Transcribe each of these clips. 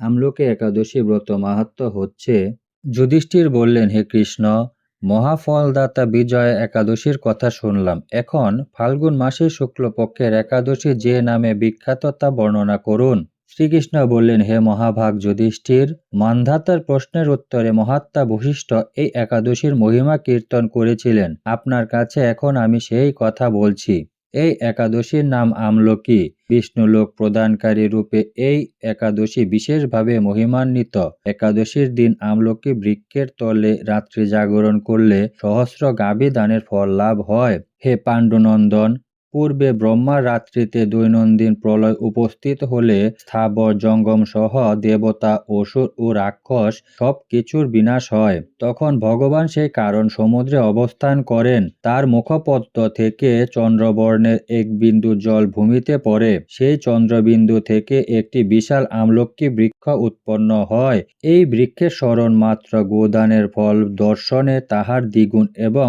আমলকি একাদশী ব্রত মাহাত্ম হচ্ছে, যুধিষ্ঠির বললেন, হে কৃষ্ণ, মহাফলদাতা বিজয় একাদশীর কথা শুনলাম। এখন ফাল্গুন মাসের শুক্লপক্ষের একাদশী যে নামে বিখ্যাত তা বর্ণনা করুন। শ্রীকৃষ্ণ বললেন, হে মহাভাগ যুধিষ্ঠির, মান্ধাতার প্রশ্নের উত্তরে মহাত্মা বশিষ্ঠ এই একাদশীর মহিমা কীর্তন করেছিলেন। আপনার কাছে এখন আমি সেই কথা বলছি। এই একাদশীর নাম আমলকি। বিষ্ণুলোক প্রদানকারী রূপে এই একাদশী বিশেষভাবে মহিমান্বিত। একাদশীর দিন আমলকি বৃক্ষের তলে রাত্রি জাগরণ করলে সহস্র গাভী দানের ফল লাভ হয়। হে পাণ্ডুনন্দন পূর্বে ব্রহ্মার রাত্রিতে দৈনন্দিন প্রলয় উপস্থিত হলে স্থাবর জঙ্গম সহ দেবতা, অসুর ও রাক্ষস সব কিছুর বিনাশ হয়। তখন ভগবান সেই কারণ সমুদ্রে অবস্থান করেন। তার মুখপত্র থেকে চন্দ্রবর্ণের এক বিন্দু জল ভূমিতে পড়ে। সেই চন্দ্রবিন্দু থেকে একটি বিশাল আমলকি বৃক্ষ উৎপন্ন হয়। এই বৃক্ষের স্মরণ মাত্র গোদানের ফল দর্শনে তাহার দ্বিগুণ এবং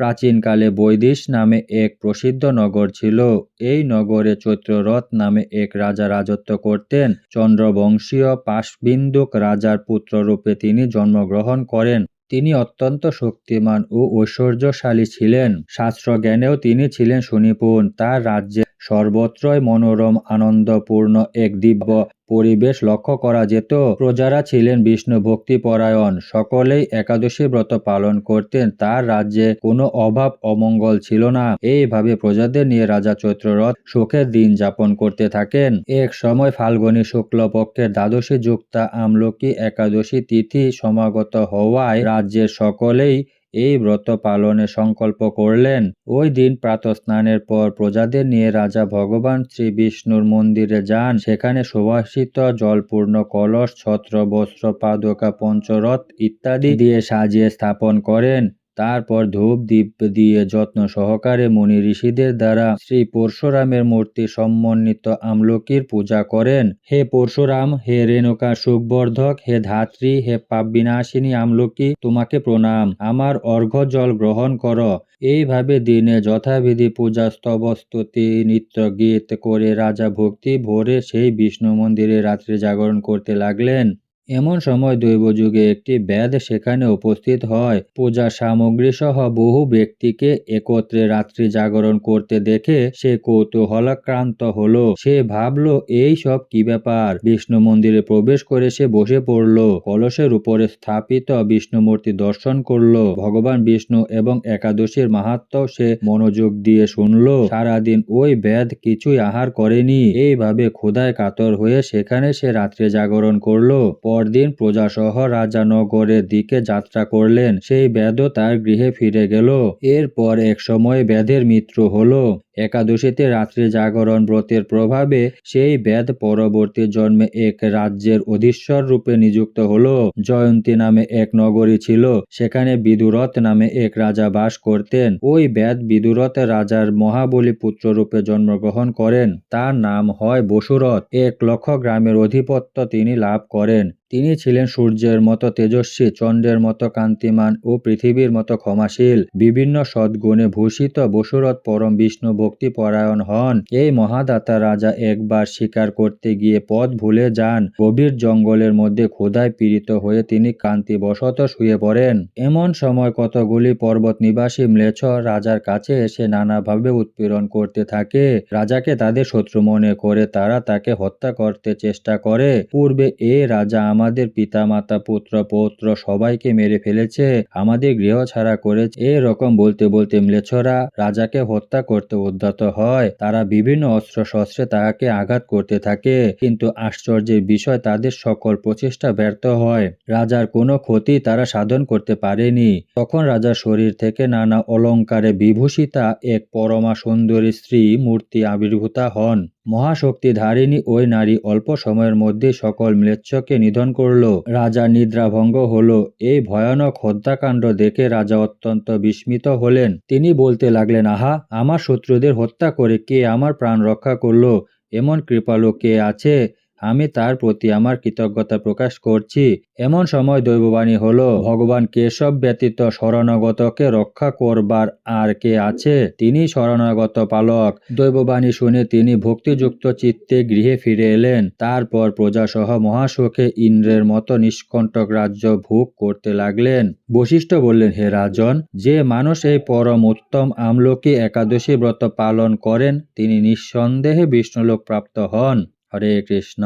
প্রাচীনকালে বৈদিশ নামে এক প্রসিদ্ধ নগর ছিল। এই নগরে চৈত্ররথ নামে এক রাজা রাজত্ব করতেন। চন্দ্রবংশীয় পাশবিন্দুক রাজার পুত্ররূপে তিনি জন্মগ্রহণ করেন। তিনি অত্যন্ত শক্তিমান ও ঐশ্বর্যশালী ছিলেন। শাস্ত্রজ্ঞানেও তিনি ছিলেন সুনিপুণ। তার রাজ্যে সর্বত্রই মনোরম, আনন্দপূর্ণ এক দিব্য পরিবেশ লক্ষ্য করা যেত। প্রজারা ছিলেন বিষ্ণু ভক্তি পরায়ণ সকলেই একাদশী ব্রত পালন করতেন। তার রাজ্যে কোনো অভাব অমঙ্গল ছিল না। এইভাবে প্রজাদের নিয়ে রাজা চৈত্ররথ সুখের দিন যাপন করতে থাকেন। এক সময় ফাল্গুনী শুক্লপক্ষের দ্বাদশী যুক্তা আমলকি একাদশী তিথি সমাগত হওয়ায় রাজ্যের সকলেই এই ব্রত পালনে সংকল্প করলেন। ওই দিন স্নানের পর প্রজাদের নিয়ে রাজা ভগবান শ্রী বিষ্ণুর মন্দিরে যান। সেখানে সুভাষিত জলপূর্ণ কলস, ছত্র, বস্ত্র, পাদকা, পঞ্চরথ ইত্যাদি দিয়ে সাজিয়ে স্থাপন করেন। তারপর ধূপ দ্বীপ দিয়ে যত্ন সহকারে মুনি ঋষিদের দ্বারা শ্রী পরশুরামের মূর্তি সম্মানিত আমলকির পূজা করেন। হে পরশুরাম, হে রেণুকা সুখবর্ধক, হে ধাত্রী, হে পাপ বিনাশিনী আমলকি, তোমাকে প্রণাম। আমার অর্ঘ্য জল গ্রহণ কর। এইভাবে দিনে যথাবিধি পূজা স্তবস্তুতি নৃত্য গীত করে রাজা ভক্তি ভোরে সেই বিষ্ণু মন্দিরে রাত্রে জাগরণ করতে লাগলেন। এমন সময় দৈবযুগে একটি ব্যাধ সেখানে উপস্থিত হয়। পূজা সামগ্রী সহ বহু ব্যক্তিকে একত্রে রাত্রি জাগরণ করতে দেখে সে কৌতূহলাক্রান্ত হলো। সে ভাবলো, এই সব কি ব্যাপার? বিষ্ণু মন্দিরে প্রবেশ করে সে বসে পড়ল। কলসের উপরে স্থাপিত বিষ্ণু মূর্তি দর্শন করল। ভগবান বিষ্ণু এবং একাদশীর মাহাত্ম সে মনোযোগ দিয়ে শুনল। সারাদিন ওই ব্যাধ কিছুই আহার করেনি। এইভাবে ক্ষুধায় কাতর হয়ে সেখানে সে রাত্রে জাগরণ করল। পরদিন প্রজাসহ রাজা নগরের দিকে যাত্রা করলেন। সেই ব্যাধ তার গৃহে ফিরে গেল। এরপর এক সময় ব্যাধের মৃত্যু হলো। একাদশীতে রাত্রি জাগরণ ব্রতের প্রভাবে সেই বেদ পরবর্তী জন্মে এক রাজ্যের অধীশ্বর রূপে নিযুক্ত হল। জয়ন্তী নামে এক নগরী ছিল, সেখানে বিদুরথ নামে এক রাজা বাস করতেন। ওই বেদ বিদুরথ রাজার মহাবলী পুত্র রূপে জন্মগ্রহণ করেন। তার নাম হয় বসুরথ। এক লক্ষ গ্রামের অধিপত্য তিনি লাভ করেন। তিনি ছিলেন সূর্যের মতো তেজস্বী, চন্দ্রের মতো কান্তিমান ও পৃথিবীর মতো ক্ষমাশীল। বিভিন্ন সদ্গুণে ভূষিত বসুরথ পরম বিষ্ণু ভক্তি পরায়ণ হন। এই মহাদাতা রাজা একবার শিকার করতে গিয়ে পথ ভুলে যান। গভীর জঙ্গলের মধ্যে ক্ষুধায় পীড়িত হয়ে তিনি কান্তি বশত শুয়ে পড়েন। এমন সময় কতগুলি পর্বত নিবাসী ম্লেচ্ছ রাজার কাছে এসে নানাভাবে উৎপীড়ন করতে থাকে। রাজাকে তাদের শত্রু মনে করে তারা তাকে হত্যা করতে চেষ্টা করে। পূর্বে এ রাজা আমাদের পিতা মাতা পুত্র, পৌত্র সবাইকে মেরে ফেলেছে। আমাদের গৃহ ছাড়া করে এরকম বলতে বলতে ম্লেচ্ছরা রাজাকে হত্যা করতে উদ্যত হয়। তারা বিভিন্ন অস্ত্র শস্ত্রে তাহাকে আঘাত করতে থাকে, কিন্তু আশ্চর্যের বিষয়, তাদের সকল প্রচেষ্টা ব্যর্থ হয়। রাজার কোনো ক্ষতি তারা সাধন করতে পারেনি। তখন রাজার শরীর থেকে নানা অলঙ্কারে বিভূষিতা, এক পরমা সুন্দরী স্ত্রী মূর্তি আবির্ভূতা হন। মহাশক্তিধারিণী ওই নারী অল্প সময়ের মধ্যে সকল ম্লেচ্ছকে নিধন করল। রাজা নিদ্রাভঙ্গ হল। এই ভয়ানক হত্যাকাণ্ড দেখে রাজা অত্যন্ত বিস্মিত হলেন। তিনি বলতে লাগলেন, আহা, আমার শত্রুদের হত্যা করে কে আমার প্রাণ রক্ষা করল? এমন কৃপালু কে আছে? আমি তার প্রতি আমার কৃতজ্ঞতা প্রকাশ করছি। এমন সময় দৈববাণী হল, ভগবান কেশব ব্যতীত শরণাগতকে রক্ষা করবার আর কে আছে? তিনি শরণাগত পালক। দৈববাণী শুনে তিনি ভক্তিযুক্ত চিত্তে গৃহে ফিরে এলেন। তারপর প্রজাসহ মহাশোকে ইন্দ্রের মতো নিষ্কণ্টক রাজ্য ভোগ করতে লাগলেন। বশিষ্ঠ বললেন, হে রাজন, যে মানুষ এই পরম উত্তম আমলকি একাদশী ব্রত পালন করেন, তিনি নিঃসন্দেহে বিষ্ণুলোক প্রাপ্ত হন। হরে কৃষ্ণ।